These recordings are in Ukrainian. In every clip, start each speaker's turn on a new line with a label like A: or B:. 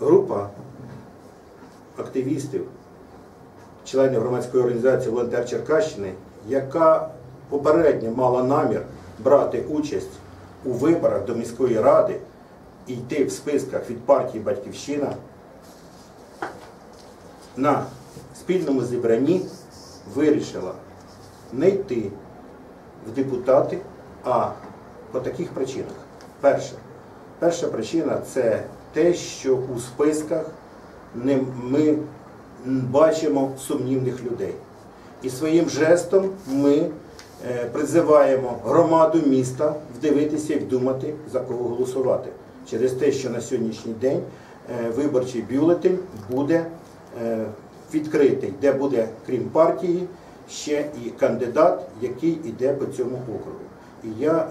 A: група активістів, членів громадської організації Волонтер Черкащини, яка попередньо мала намір брати участь у виборах до міської ради і йти в списках від партії Батьківщина на спільному зібранні вирішила не йти в депутати, а по таких причинах. Перше, перша причина це те, що у списках ми бачимо сумнівних людей. І своїм жестом ми е, призиваємо громаду міста вдивитися і вдумати, за кого голосувати. Через те, що на сьогоднішній день е, виборчий бюлетень буде е, відкритий, де буде, крім партії, ще і кандидат, який йде по цьому округу. І я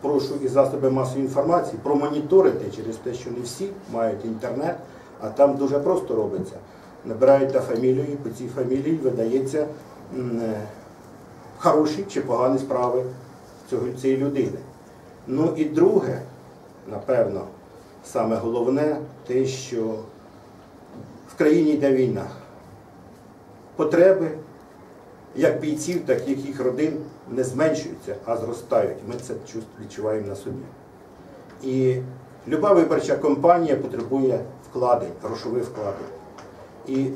A: прошу і засоби масової інформації промоніторити через те, що не всі мають інтернет, а там дуже просто робиться. Набирають фамілію, і по цій фамілії видається е, хороші чи погані справи цієї людини. Ну і друге, напевно, саме головне, те, що в країні йде війна. Потреби як бійців, так і їх родин не зменшуються, а зростають. Ми це відчуваємо на собі. І люба виборча кампанія потребує вкладень, грошових вкладень. І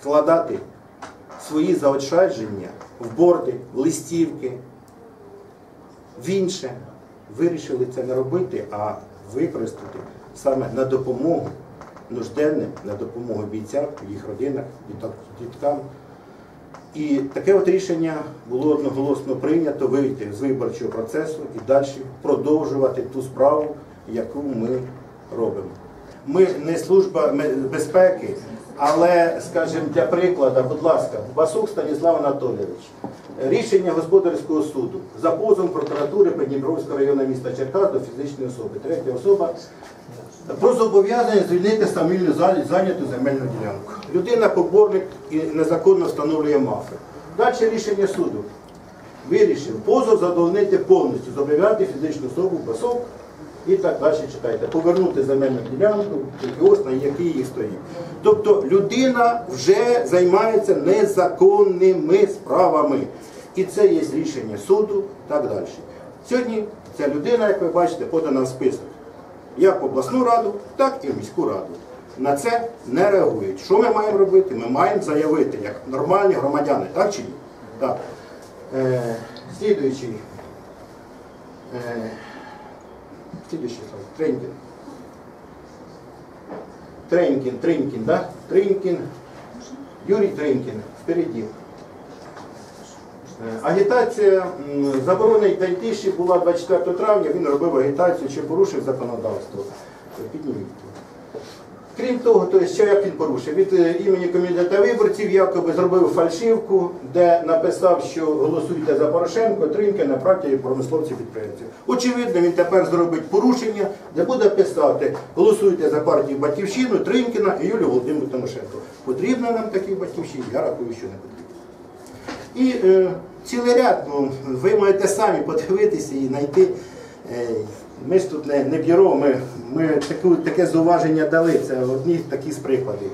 A: вкладати свої заощадження в борди, в листівки, в інше. Вирішили це не робити, а використати саме на допомогу нужденним, на допомогу бійцям, їх родинах, діткам. І таке от рішення було одноголосно прийнято вийти з виборчого процесу і далі продовжувати ту справу, яку ми робимо. Ми не служба безпеки, але, скажімо, для прикладу, будь ласка, Басук Станіслав Анатолійович, рішення господарського суду за позовом прокуратури Подніпровського району міста Черкас до фізичної особи. Третя особа про зобов'язання звільнити самовільно зай- зайняту земельну ділянку. Людина поборник і незаконно встановлює мафи. Далі рішення суду. Вирішив позов задовольнити повністю, зобов'язати фізичну особу, басок і так далі читайте. Повернути земельну ділянку, ось на якій її стоїть. Тобто людина вже займається незаконними справами. І це є рішення суду, так далі. Сьогодні ця людина, як ви бачите, подана в список як обласну раду, так і в міську раду. На це не реагують. Що ми маємо робити? Ми маємо заявити, як нормальні громадяни, так чи ні? Так. Е, слідуючий. Е, слідуючий слайд. Тренькін. Тренькін, Тренькін, да? Тренькін. Юрій Тренькін. Впереді. Е, Агітація заборони Тайтиші була 24 травня, він робив агітацію, чи порушив законодавство. Підніміть. Крім того, то що як він порушив? Від е, імені комітету виборців якоби зробив фальшивку, де написав, що голосуйте за Порошенко, Тринька на партії промисловців підприємців. Очевидно, він тепер зробить порушення, де буде писати голосуйте за партію Батьківщину, Тринькіна і Юлію Володимиру Тимошенко. Потрібно нам такі батьківщини? Я рахую, що не потрібно. І е, цілий ряд, ну, ви маєте самі подивитися і знайти. Е, ми ж тут не, не бюро, ми, ми таку, таке зауваження дали, це одні такі з прикладів.